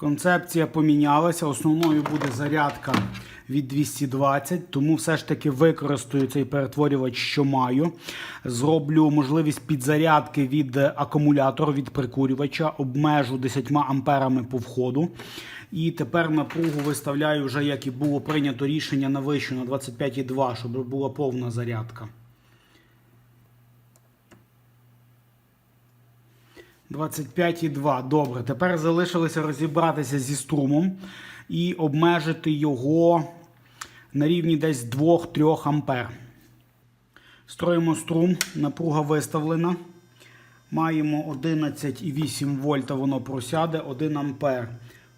Концепція помінялася. Основною буде зарядка від 220, тому все ж таки використаю цей перетворювач, що маю. Зроблю можливість підзарядки від акумулятора, від прикурювача, обмежу 10 амперами по входу. І тепер напругу виставляю вже, як і було прийнято рішення на вищу на 25,2, щоб була повна зарядка. 25,2. Добре. Тепер залишилося розібратися зі струмом і обмежити його на рівні десь 2-3 ампер. Строїмо струм, напруга виставлена. Маємо 11,8 вольта, воно просяде, 1 ампер.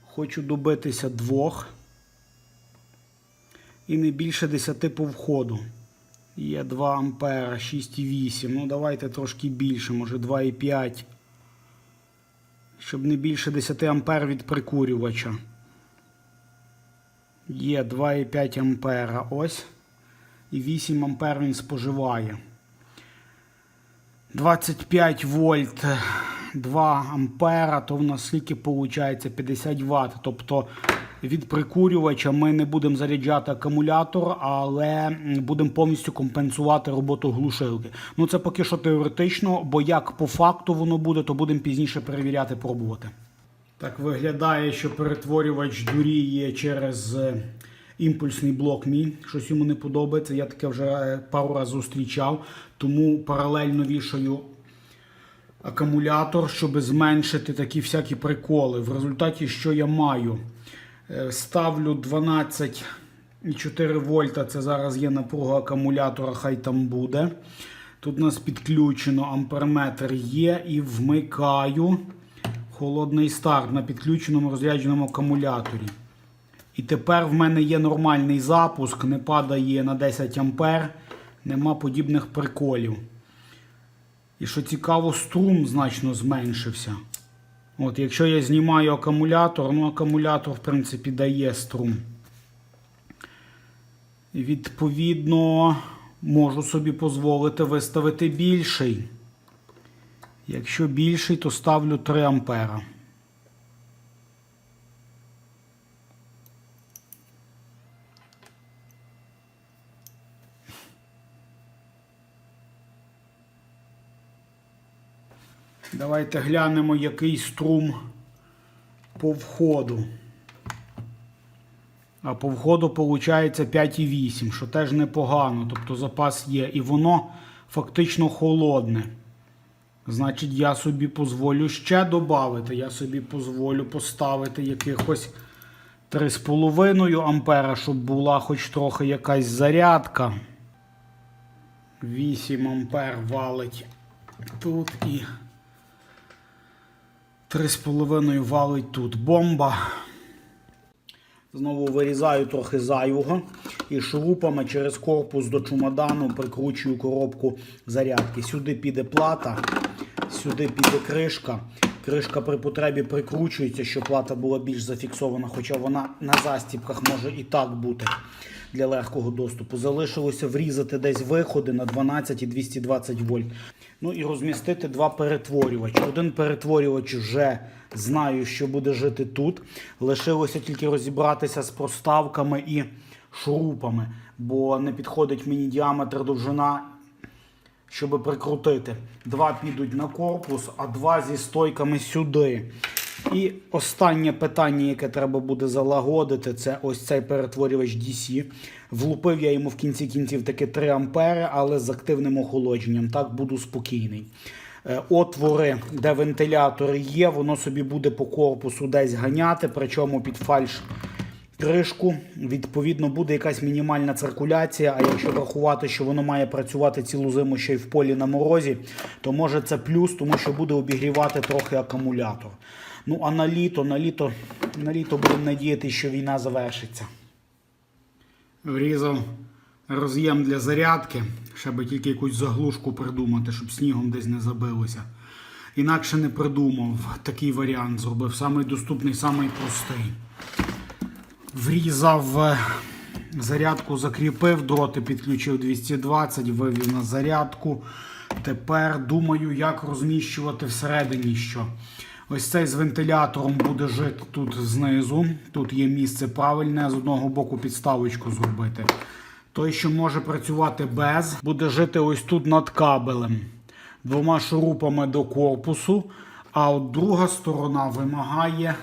Хочу добитися 2. І не більше 10 по входу. Є 2 ампера, 6,8. Ну, давайте трошки більше, може 2,5 щоб не більше 10 ампер від прикурювача. Є 2,5 ампера ось. І 8 ампер він споживає. 25 вольт 2 ампера, то в нас скільки виходить 50 Вт. Тобто від прикурювача ми не будемо заряджати акумулятор, але будемо повністю компенсувати роботу глушилки. Ну це поки що теоретично, бо як по факту воно буде, то будемо пізніше перевіряти, пробувати. Так виглядає, що перетворювач дуріє через е, імпульсний блок мій. Щось йому не подобається. Я таке вже е, пару разів зустрічав, тому паралельно вішаю акумулятор, щоб зменшити такі всякі приколи. В результаті, що я маю? Е, Ставлю 12,4 вольта. Це зараз є напруга акумулятора, хай там буде. Тут у нас підключено амперметр є і вмикаю холодний старт на підключеному розрядженому акумуляторі. І тепер в мене є нормальний запуск, не падає на 10 ампер, нема подібних приколів. І що цікаво, струм значно зменшився. От, Якщо я знімаю акумулятор, ну акумулятор, в принципі, дає струм. Відповідно, можу собі дозволити виставити більший. Якщо більший, то ставлю 3 ампера. Давайте глянемо, який струм по входу. А по входу виходить 5,8, що теж непогано. Тобто запас є. І воно фактично холодне. Значить, я собі дозволю ще додати. Я собі дозволю поставити якихось 3,5 ампера, щоб була хоч трохи якась зарядка. 8 ампер валить тут і 3,5 валить тут. Бомба. Знову вирізаю трохи зайвого і шурупами через корпус до чумадану прикручую коробку зарядки. Сюди піде плата, сюди піде кришка. Кришка при потребі прикручується, щоб плата була більш зафіксована, хоча вона на застіпках може і так бути для легкого доступу. Залишилося врізати десь виходи на 12 і 220 вольт. Ну і розмістити два перетворювачі. Один перетворювач вже знаю, що буде жити тут. Лишилося тільки розібратися з проставками і шурупами, бо не підходить мені діаметр довжина, щоб прикрутити. Два підуть на корпус, а два зі стойками сюди. І останнє питання, яке треба буде залагодити, це ось цей перетворювач DC. Влупив я йому в кінці кінців таки 3 ампери, але з активним охолодженням. Так буду спокійний. Е, Отвори, де вентилятори є, воно собі буде по корпусу десь ганяти, причому під фальш кришку. Відповідно, буде якась мінімальна циркуляція. А якщо врахувати, що воно має працювати цілу зиму ще й в полі на морозі, то може це плюс, тому що буде обігрівати трохи акумулятор. Ну, а на літо, на літо, на літо будемо надіятися, що війна завершиться. Врізав роз'єм для зарядки. Ще би тільки якусь заглушку придумати, щоб снігом десь не забилося. Інакше не придумав. Такий варіант зробив. Самий доступний, самий простий. Врізав е, зарядку, закріпив, дроти підключив 220, вивів на зарядку. Тепер думаю, як розміщувати всередині що. Ось цей з вентилятором буде жити тут знизу. Тут є місце правильне, з одного боку підставочку зробити. Той, що може працювати без, буде жити ось тут над кабелем, двома шурупами до корпусу. А от друга сторона вимагає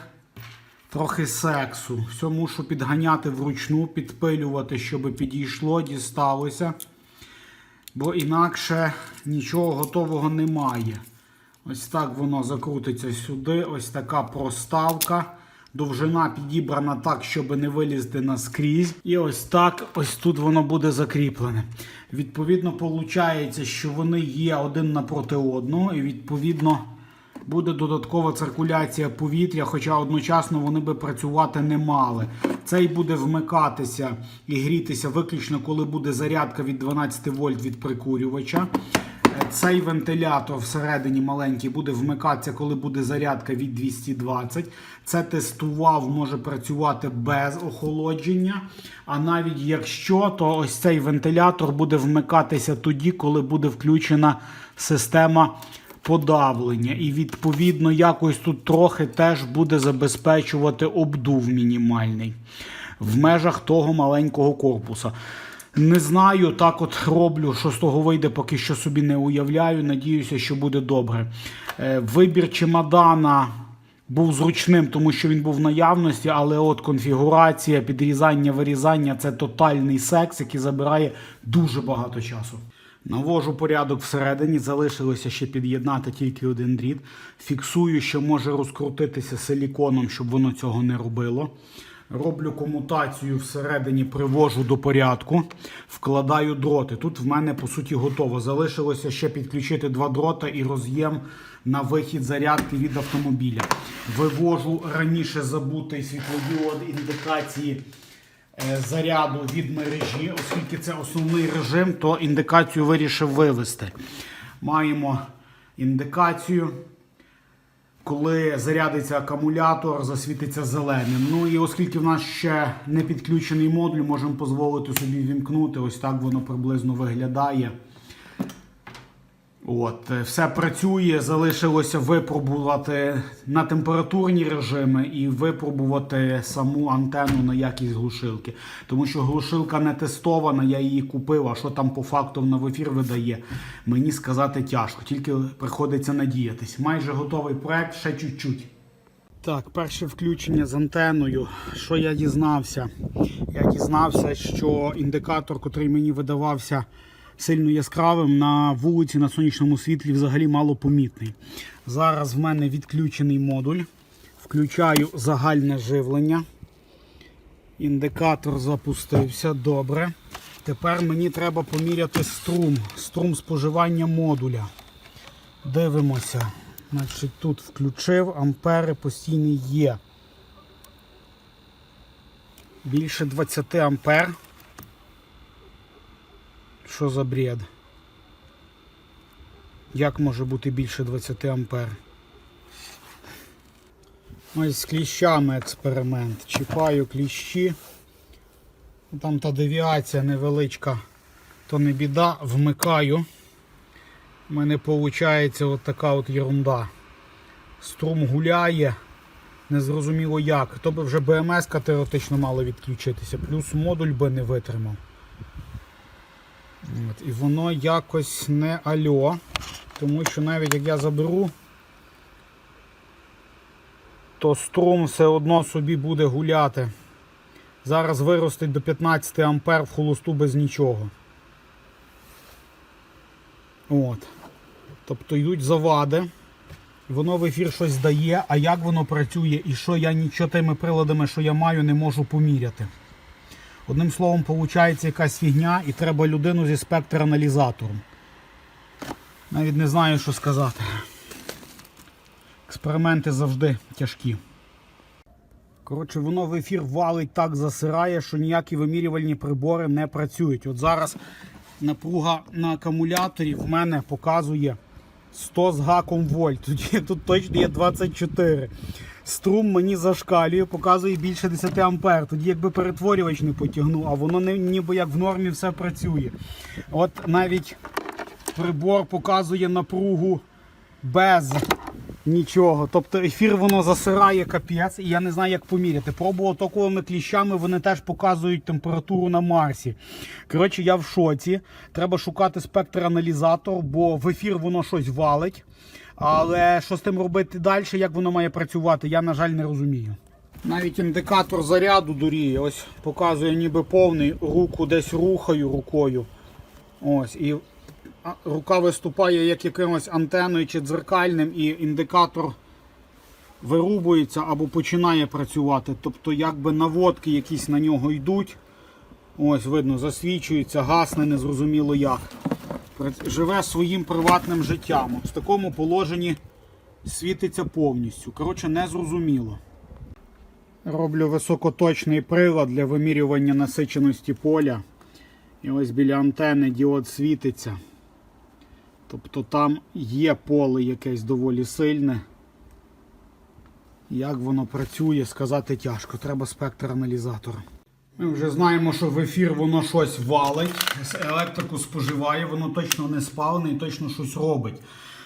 трохи сексу. Все мушу підганяти вручну, підпилювати, щоб підійшло, дісталося. Бо інакше нічого готового немає. Ось так воно закрутиться сюди. Ось така проставка. Довжина підібрана так, щоб не вилізти наскрізь. І ось так, ось тут воно буде закріплене. Відповідно, виходить, що вони є один напроти одного, і відповідно буде додаткова циркуляція повітря, хоча одночасно вони би працювати не мали. Цей буде вмикатися і грітися виключно, коли буде зарядка від 12 вольт від прикурювача. Цей вентилятор всередині маленький буде вмикатися, коли буде зарядка від 220. Це тестував, може працювати без охолодження. А навіть якщо, то ось цей вентилятор буде вмикатися тоді, коли буде включена система подавлення. І відповідно якось тут трохи теж буде забезпечувати обдув мінімальний в межах того маленького корпуса. Не знаю, так от роблю, що з того вийде, поки що собі не уявляю. Надіюся, що буде добре. Е, Вибір чемодана був зручним, тому що він був в наявності, але от конфігурація, підрізання, вирізання це тотальний секс, який забирає дуже багато часу. Навожу порядок всередині, залишилося ще під'єднати тільки один дріт. Фіксую, що може розкрутитися силіконом, щоб воно цього не робило. Роблю комутацію всередині, привожу до порядку, вкладаю дроти. Тут в мене по суті готово. Залишилося ще підключити два дрота і роз'єм на вихід зарядки від автомобіля. Вивожу раніше забутий світлодіод індикації е, заряду від мережі, оскільки це основний режим, то індикацію вирішив вивести. Маємо індикацію коли зарядиться акумулятор, засвітиться зеленим. Ну і оскільки в нас ще не підключений модуль, можемо дозволити собі вімкнути. Ось так воно приблизно виглядає. От, е, Все працює, залишилося випробувати на температурні режими і випробувати саму антенну на якість глушилки. Тому що глушилка не тестована, я її купив, а що там по факту на ефір видає, мені сказати тяжко, тільки приходиться надіятись. Майже готовий проект, ще чуть-чуть. Так, перше включення з антеною. Що я дізнався? Я дізнався, що індикатор, котрий мені видавався сильно яскравим, на вулиці на сонячному світлі взагалі мало помітний. Зараз в мене відключений модуль. Включаю загальне живлення. Індикатор запустився. Добре. Тепер мені треба поміряти струм, струм споживання модуля. Дивимося. Значить, Тут включив, ампери постійні є. Більше 20 ампер. Що за бред? Як може бути більше 20 ампер? Ось з кліщами експеримент. Чіпаю кліщі. Там та девіація невеличка, то не біда, вмикаю. У мене виходить от така от ерунда. Струм гуляє, незрозуміло як. То би вже БМС теоретично мало відключитися, плюс модуль би не витримав. От, і воно якось не альо, тому що навіть як я заберу, то струм все одно собі буде гуляти. Зараз виростить до 15 ампер в холосту без нічого. От. Тобто йдуть завади, воно в ефір щось дає, а як воно працює і що я нічого тими приладами, що я маю, не можу поміряти. Одним словом, виходить якась фігня і треба людину зі спектраналізатором. Навіть не знаю, що сказати. Експерименти завжди тяжкі. Коротше, воно в ефір валить так засирає, що ніякі вимірювальні прибори не працюють. От зараз напруга на акумуляторі в мене показує 100 з гаком вольт. Тут, точно є 24. Струм мені зашкалює, показує більше 10 ампер. Тоді якби перетворювач не потягнув, а воно ніби як в нормі все працює. От навіть прибор показує напругу без Нічого. Тобто ефір воно засирає капець, і я не знаю, як поміряти. Пробував токовими кліщами, вони теж показують температуру на Марсі. Коротше, я в шоці. Треба шукати спектр-аналізатор, бо в ефір воно щось валить. Але що з тим робити далі, як воно має працювати, я, на жаль, не розумію. Навіть індикатор заряду дуріє. Ось показує ніби повний, руку десь рухаю рукою. Ось, і рука виступає як якимось антеною чи дзеркальним, і індикатор вирубується або починає працювати. Тобто, якби наводки якісь на нього йдуть. Ось, видно, засвічується, гасне, незрозуміло як. Живе своїм приватним життям. В такому положенні світиться повністю. Коротше, незрозуміло. Роблю високоточний прилад для вимірювання насиченості поля. І ось біля антени діод світиться. Тобто там є поле якесь доволі сильне. Як воно працює, сказати тяжко. Треба спектр аналізатора. Ми вже знаємо, що в ефір воно щось валить, електрику споживає, воно точно не спалене і точно щось робить.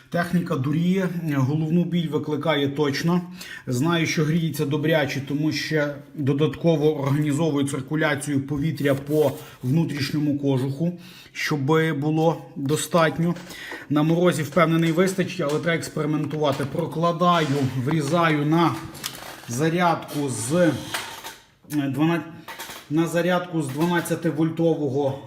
Техніка дуріє, головну біль викликає точно. Знаю, що гріється добряче, тому що додатково організовую циркуляцію повітря по внутрішньому кожуху, щоб було достатньо. На морозі впевнений вистачить, але треба експериментувати. Прокладаю, врізаю на зарядку з е, 12, на зарядку з 12 вольтового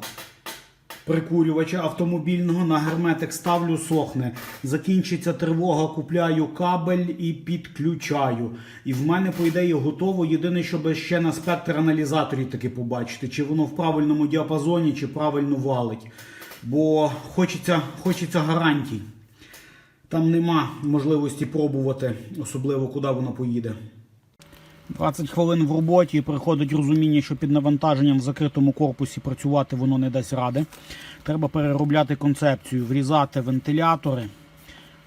прикурювача автомобільного на герметик ставлю, сохне. Закінчиться тривога, купляю кабель і підключаю. І в мене, по ідеї, готово. Єдине, щоб ще на спектр аналізаторі таки побачити, чи воно в правильному діапазоні, чи правильно валить. Бо хочеться, хочеться гарантій. Там нема можливості пробувати, особливо куди воно поїде. 20 хвилин в роботі приходить розуміння, що під навантаженням в закритому корпусі працювати воно не дасть ради. Треба переробляти концепцію, врізати вентилятори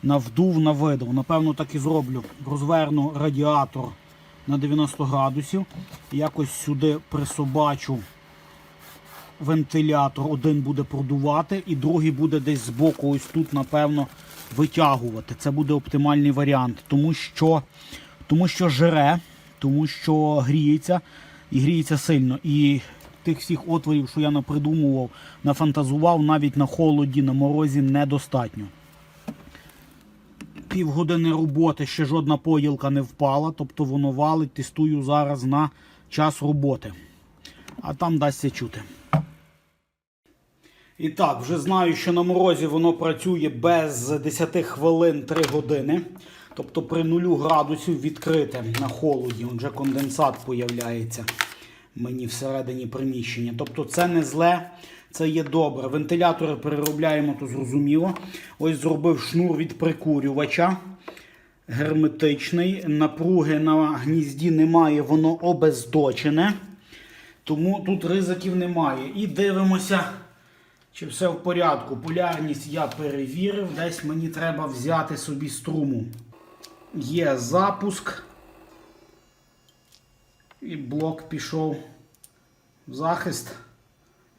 на вдув, на видув. Напевно, так і зроблю. Розверну радіатор на 90 градусів. Якось сюди присобачу вентилятор. Один буде продувати, і другий буде десь збоку, ось тут, напевно, витягувати. Це буде оптимальний варіант, тому що, тому що жре, тому що гріється і гріється сильно. І тих всіх отворів, що я напридумував, нафантазував, навіть на холоді, на морозі недостатньо. Півгодини роботи ще жодна поділка не впала, тобто воно валить, тестую зараз на час роботи. А там дасться чути. І так, вже знаю, що на морозі воно працює без 10 хвилин 3 години. Тобто при 0 градусів відкрите на холоді. Вже конденсат появляється мені всередині приміщення. Тобто це не зле, це є добре. Вентилятори переробляємо, то зрозуміло. Ось зробив шнур від прикурювача. Герметичний. Напруги на гнізді немає, воно обездочене. Тому тут ризиків немає. І дивимося, чи все в порядку. Полярність я перевірив. Десь мені треба взяти собі струму. Є запуск. І блок пішов в захист.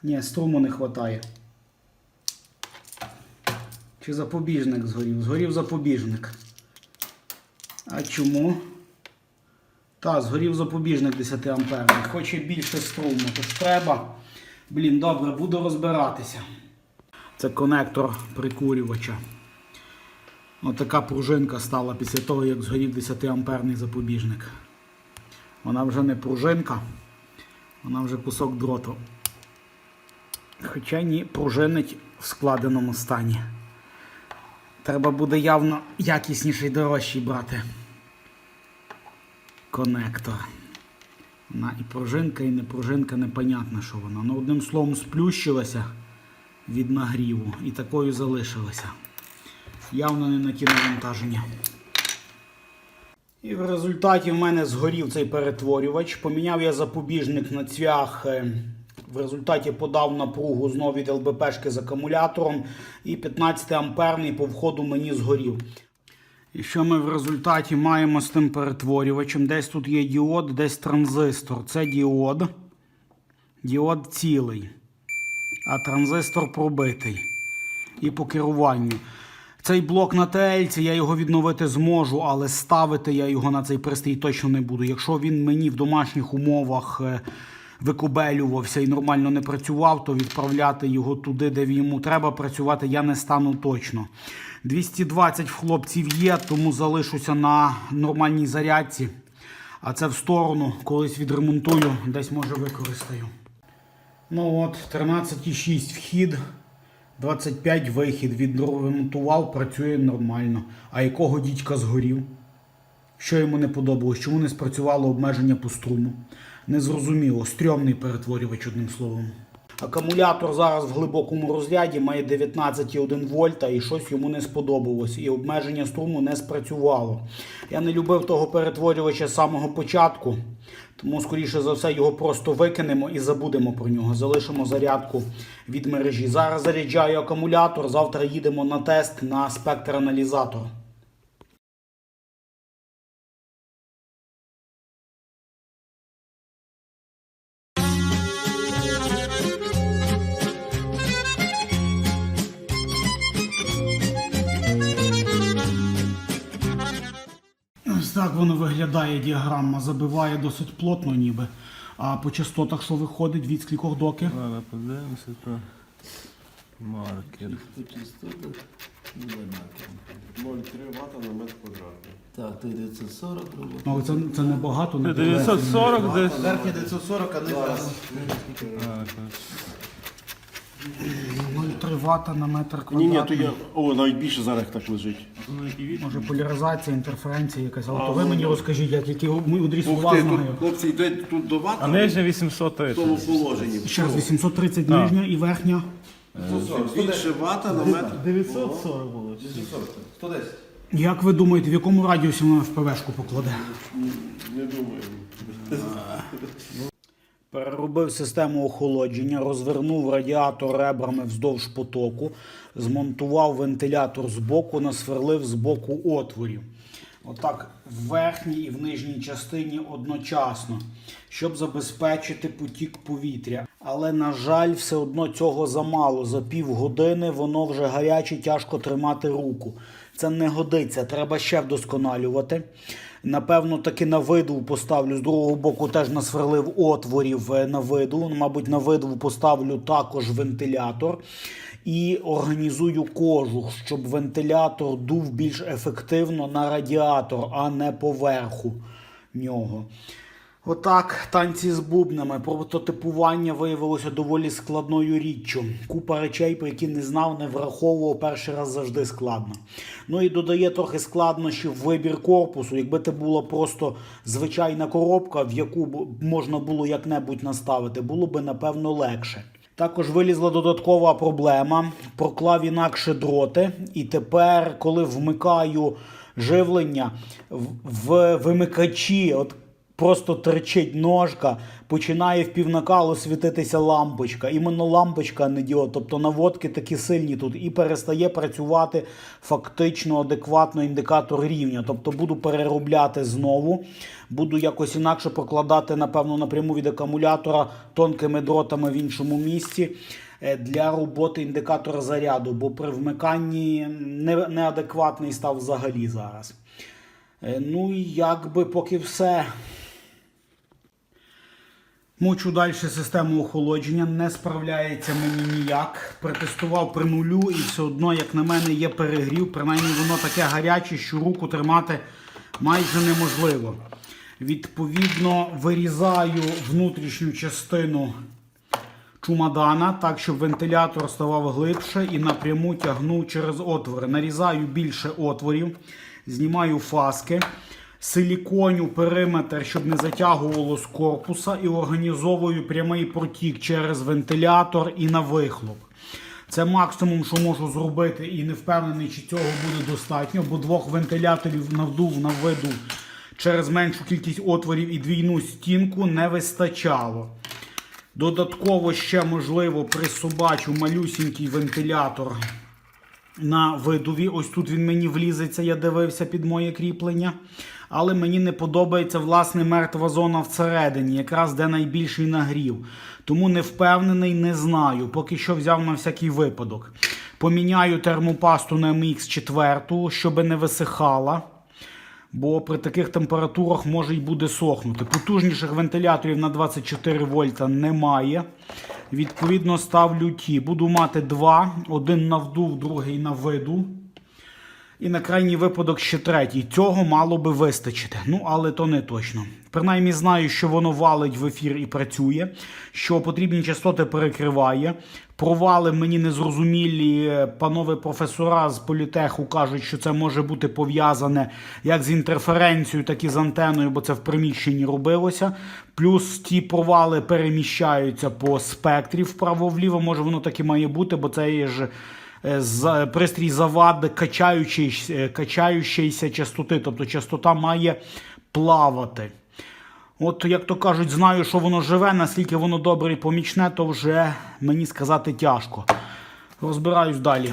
Ні, струму не вистачає. Чи запобіжник згорів? Згорів запобіжник. А чому? Та, згорів запобіжник 10 амперний. Хоче більше струму. Тож треба. Блін, добре, буду розбиратися. Це конектор прикурювача. Отака пружинка стала після того, як згорів 10 амперний запобіжник. Вона вже не пружинка, вона вже кусок дроту. Хоча ні, пружинить в складеному стані. Треба буде явно якісніший дорожчий брати. Конектор. Вона і пружинка, і не пружинка, непонятно, що вона. Ну, одним словом, сплющилася від нагріву і такою залишилася. Явно не на ті навантаження. І в результаті в мене згорів цей перетворювач. Поміняв я запобіжник на цвях. е, В результаті подав напругу знову від ЛБПшки з акумулятором. І 15 амперний по входу мені згорів. І що ми в результаті маємо з тим перетворювачем? Десь тут є діод, десь транзистор. Це діод. Діод цілий. А транзистор пробитий. І по керуванню. Цей блок на ТЛці, я його відновити зможу, але ставити я його на цей пристрій точно не буду. Якщо він мені в домашніх умовах е, викобелювався і нормально не працював, то відправляти його туди, де йому треба працювати, я не стану точно. 220 в хлопців є, тому залишуся на нормальній зарядці. А це в сторону, колись відремонтую, десь може використаю. Ну от, 13,6 вхід, 25 вихід. Відремонтував, працює нормально. А якого дідька згорів? Що йому не подобалось? Чому не спрацювало обмеження по струму? Незрозуміло. Стрьомний перетворювач, одним словом. Акумулятор зараз в глибокому розряді має 19,1 вольта і щось йому не сподобалось. І обмеження струму не спрацювало. Я не любив того перетворювача з самого початку, тому, скоріше за все, його просто викинемо і забудемо про нього. Залишимо зарядку від мережі. Зараз заряджаю акумулятор, завтра їдемо на тест на спектр-аналізатор. Виглядає діаграма. Забиває досить плотно ніби. А по частотах, що виходить від скількох доки? Зараз подивимося, то маркер. По частотах буде однаково. 0,3 Вт на метр квадратний. Так, 940 робот. Ну, але це, це небагато, не 940 десь. Верхня 940, а не Так, 0,3 Вт на метр Ні, ні, то я. О, навіть більше зараз так лежить. Може поляризація, інтерференція якась. Але то ви мені розкажіть, як які мудрі Ух ти, тут знаю. хлопці йде тут до вата А нижня в 830. тому положенні. Ще раз 830 нижня і верхня. Більше вата на метр. 940 було. 110. Як ви думаєте, в якому радіусі вона ФПВшку покладе? Не думаю. Переробив систему охолодження, розвернув радіатор ребрами вздовж потоку, змонтував вентилятор з боку, насверлив з боку отворів. Отак в верхній і в нижній частині одночасно, щоб забезпечити потік повітря. Але, на жаль, все одно цього замало. За півгодини воно вже гаряче, тяжко тримати руку. Це не годиться, треба ще вдосконалювати. Напевно, таки на виду поставлю. З другого боку теж насверлив отворів е, на виду. Мабуть, на виду поставлю також вентилятор. І організую кожух, щоб вентилятор дув більш ефективно на радіатор, а не поверху нього. Отак, танці з бубнами. Прототипування виявилося доволі складною річчю. Купа речей, про які не знав, не враховував перший раз завжди складно. Ну і додає трохи складнощів вибір корпусу. Якби це була просто звичайна коробка, в яку можна було як-небудь наставити, було би напевно легше. Також вилізла додаткова проблема. Проклав інакше дроти, і тепер, коли вмикаю живлення в вимикачі, от просто терчить ножка, починає в півнакалу світитися лампочка. Іменно лампочка, не діод. Тобто наводки такі сильні тут і перестає працювати фактично адекватно індикатор рівня. Тобто буду переробляти знову, буду якось інакше прокладати, напевно, напряму від акумулятора тонкими дротами в іншому місці. е, Для роботи індикатора заряду, бо при вмиканні не- неадекватний став взагалі зараз. Е, Ну і якби поки все. Мучу далі систему охолодження, не справляється мені ніяк. Притестував при нулю і все одно, як на мене, є перегрів. Принаймні воно таке гаряче, що руку тримати майже неможливо. Відповідно, вирізаю внутрішню частину чумадана, так, щоб вентилятор ставав глибше і напряму тягнув через отвори. Нарізаю більше отворів, знімаю фаски, силіконю периметр, щоб не затягувало з корпуса, і організовую прямий протік через вентилятор і на вихлоп. Це максимум, що можу зробити, і не впевнений, чи цього буде достатньо, бо двох вентиляторів навдув на виду через меншу кількість отворів і двійну стінку не вистачало. Додатково ще можливо присобачу малюсінький вентилятор на видові. Ось тут він мені влізеться, я дивився під моє кріплення. Але мені не подобається власне мертва зона всередині, якраз де найбільший нагрів. Тому не впевнений, не знаю. Поки що взяв на всякий випадок. Поміняю термопасту на MX4, щоб не висихала. Бо при таких температурах може й буде сохнути. Потужніших вентиляторів на 24 вольта немає. Відповідно, ставлю ті. Буду мати два: один на вдув, другий на виду. І на крайній випадок ще третій. Цього мало би вистачити. Ну, але то не точно. Принаймні знаю, що воно валить в ефір і працює, що потрібні частоти перекриває. Провали мені незрозумілі. Панове професора з політеху кажуть, що це може бути пов'язане як з інтерференцією, так і з антеною, бо це в приміщенні робилося. Плюс ті провали переміщаються по спектрі вправо-вліво. Може, воно так і має бути, бо це є ж пристрій завад качаючий, е, частоти, тобто частота має плавати. От, як то кажуть, знаю, що воно живе, наскільки воно добре і помічне, то вже мені сказати тяжко. Розбираюсь далі.